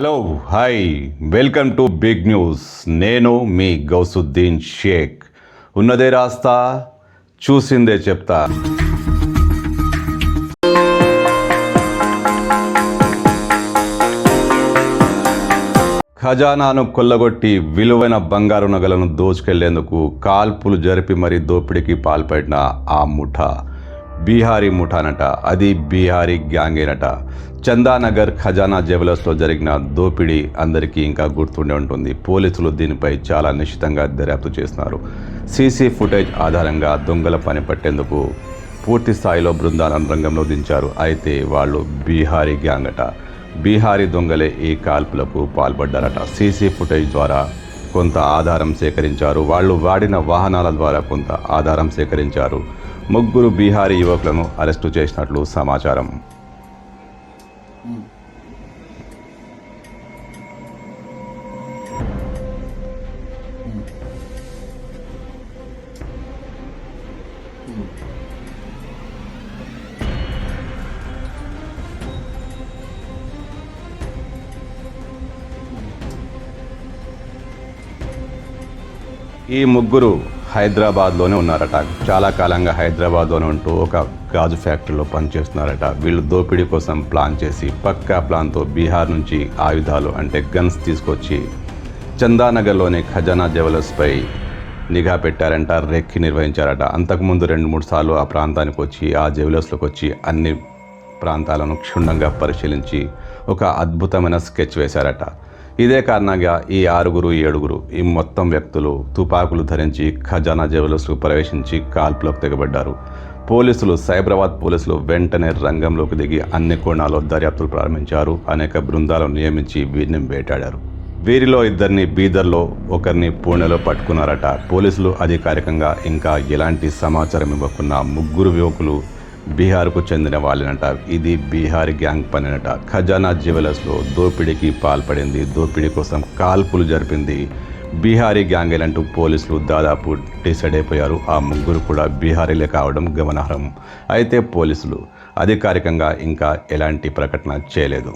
Hello hi welcome to Big News నేను మీ గౌసుద్దీన్ షేక్. ఉన్నదే రాస్తా చూసిందే చెప్తా. ఖజానాను కొల్లగొట్టి విలువైన బంగారు నగలను దోచుకెళ్ళేందుకు కాల్పులు జరిపి మరీ దోపిడీకి పాల్పడిన ఆ ముఠా. బీహారీ ముఠానట అది బీహారీ గ్యాంగేనట. చందానగర్ ఖజానా జెవెలర్స్లో జరిగిన దోపిడీ అందరికీ ఇంకా గుర్తుండే ఉంటుంది. పోలీసులు దీనిపై చాలా నిశ్చితంగా దర్యాప్తు చేస్తున్నారు. సీసీ ఫుటేజ్ ఆధారంగా దొంగల పని పట్టేందుకు పూర్తి స్థాయిలో బృందాలను రంగంలో దించారు. అయితే వాళ్ళు బీహారీ గ్యాంగ్ అట బీహారీ దొంగలే ఈ కాల్పులకు పాల్పడ్డారట. సీసీ ఫుటేజ్ ద్వారా కొంత ఆధారం సేకరించారు. వాళ్ళు వాడిన వాహనాల ద్వారా కొంత ఆధారం సేకరించారు. ముగ్గురు బీహారీ యువకులను అరెస్టు చేసినట్లు సమాచారం. ఈ ముగ్గురు హైదరాబాద్లోనే ఉన్నారట. చాలా కాలంగా హైదరాబాద్లోనే ఉంటూ ఒక గాజు ఫ్యాక్టరీలో పనిచేస్తున్నారట. వీళ్ళు దోపిడీ కోసం ప్లాన్ చేసి పక్కా ప్లాన్తో బీహార్ నుంచి ఆయుధాలు అంటే గన్స్ తీసుకొచ్చి చందానగర్లోని ఖజానా జెవెలర్స్పై నిఘా పెట్టారంట రెక్కి నిర్వహించారట. అంతకుముందు రెండు మూడు సార్లు ఆ ప్రాంతానికి వచ్చి ఆ జ్యువెలర్స్లోకి వచ్చి అన్ని ప్రాంతాలను క్షుణ్ణంగా పరిశీలించి ఒక అద్భుతమైన స్కెచ్ వేశారట. ఇదే కారణంగా ఈ ఆరుగురు ఏడుగురు ఈ మొత్తం వ్యక్తులు తుపాకులు ధరించి ఖజానా జవలస్కు ప్రవేశించి కాల్పులకు తెగబడ్డారు. పోలీసులు సైబరాబాద్ పోలీసులు వెంటనే రంగంలోకి దిగి అన్ని కోణాల్లో దర్యాప్తులు ప్రారంభించారు. అనేక బృందాలను నియమించి వీరిని వేటాడారు. వీరిలో ఇద్దరిని బీదర్లో ఒకరిని పూణెలో పట్టుకున్నారట. పోలీసులు అధికారికంగా ఇంకా ఎలాంటి సమాచారం ఇవ్వకున్న ముగ్గురు యువకులు బీహార్కు చెందిన వాళ్ళనట. ఇది బీహార్ గ్యాంగ్ పనినట. ఖజానా జ్యువెలర్స్లో దోపిడీకి పాల్పడింది. దోపిడీ కోసం కాల్పులు జరిపింది బీహారీ గ్యాంగేలంటూ పోలీసులు దాదాపు డిసైడ్ అయిపోయారు. ఆ ముగ్గురు కూడా బీహారీలే కావడం గమనార్హం. అయితే పోలీసులు అధికారికంగా ఇంకా ఎలాంటి ప్రకటన చేయలేదు.